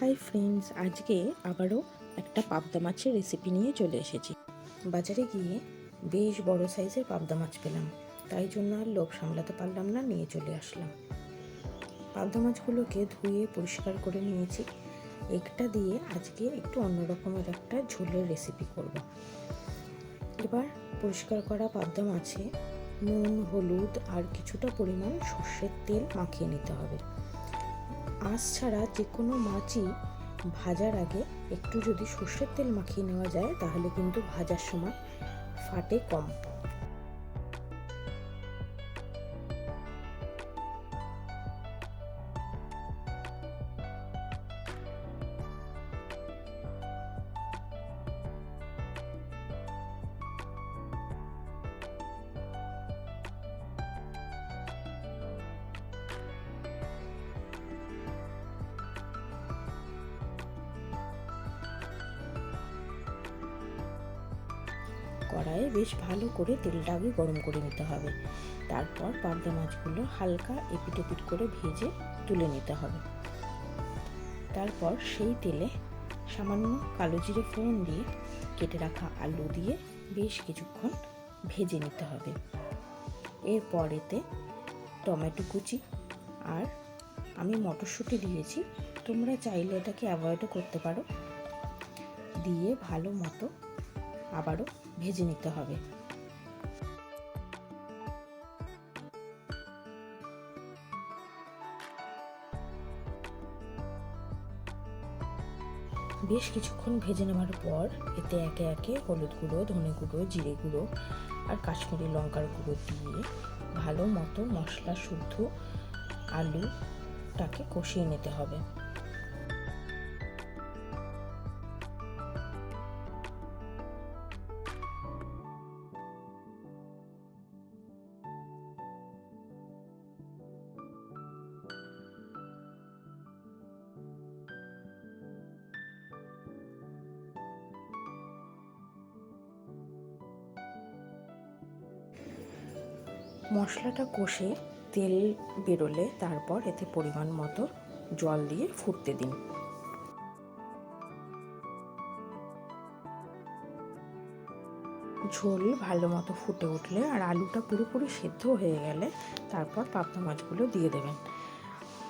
Hi friends, আজকে আবারও একটা পাবদা মাছের রেসিপি নিয়ে চলে এসেছি। বাজারে গিয়ে বেশ বড় সাইজের পাবদা মাছ পেলাম। তাই জন্য আর লোভ সামলাতে পারলাম না, নিয়ে চলে আসলাম। পাবদা মাছগুলোকে ধুয়ে পরিষ্কার করে নিয়েছি। একটা দিয়ে আজকে একটু অন্যরকমের একটা ঝোলের রেসিপি করব। এবার পরিষ্কার করা পাবদা মাছে নুন, হলুদ আর কিছুটা পরিমাণ সর্ষের তেল মাখিয়ে নিতে হবে। আঁশ ছাড়া যে কোনো মাছই ভাজার আগে একটু যদি সর্ষের তেল মাখিয়ে নেওয়া যায়, তাহলে কিন্তু ভাজার সময় ফাটে কম। কড়াইয়ে বেশ ভালো করে তেলটা আগে গরম করে নিতে হবে। তারপর পাবদা মাছগুলো হালকা এপিট এপিট করে ভেজে তুলে নিতে হবে। তারপর সেই তেলে সামান্য কালো জিরে ফোড়ন দিয়ে কেটে রাখা আলু দিয়ে বেশ কিছুক্ষণ ভেজে নিতে হবে। এরপর এতে টমেটো কুচি আর আমি মটরশুঁটি দিয়েছি। তোমরা চাইলে এটাকে অ্যাভয়েডও করতে পারো। দিয়ে ভালো মতো আবারও ভেজে নিতে হবে। বেশ কিছুক্ষণ ভেজে নেওয়ার পর এতে একে একে হলুদ গুঁড়ো, ধনে গুঁড়ো, জিরে গুঁড়ো আর কাশ্মীরি লঙ্কার গুঁড়ো দিয়ে ভালো মতো মশলা শুদ্ধ আলুটাকে কষিয়ে নিতে হবে। মশলাটা কষে তেল বেরোলে তারপর এতে পরিমাণ মতো জল দিয়ে ফুটতে দিন। ঝোল ভালো মতো ফুটে উঠলে আর আলুটা পুরোপুরি সেদ্ধ হয়ে গেলে তারপর পাবদা মাছগুলো দিয়ে দেবেন।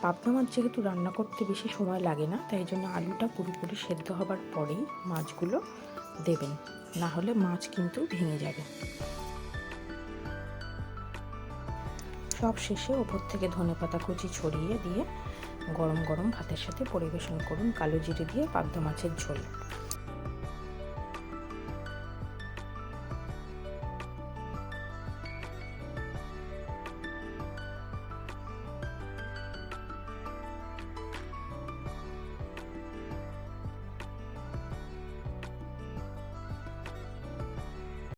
পাবদা মাছ যেহেতু রান্না করতে বেশি সময় লাগে না, তাই জন্য আলুটা পুরোপুরি সেদ্ধ হবার পরেই মাছগুলো দেবেন। না হলে মাছ কিন্তু ভেঙে যাবে। সব শেষে ওপর থেকে ধনে পাতা কুচি ছড়িয়ে দিয়ে গরম গরম ভাতের সাথে পরিবেশন করুন কালো জিরে দিয়ে পাবদা মাছের ঝোল।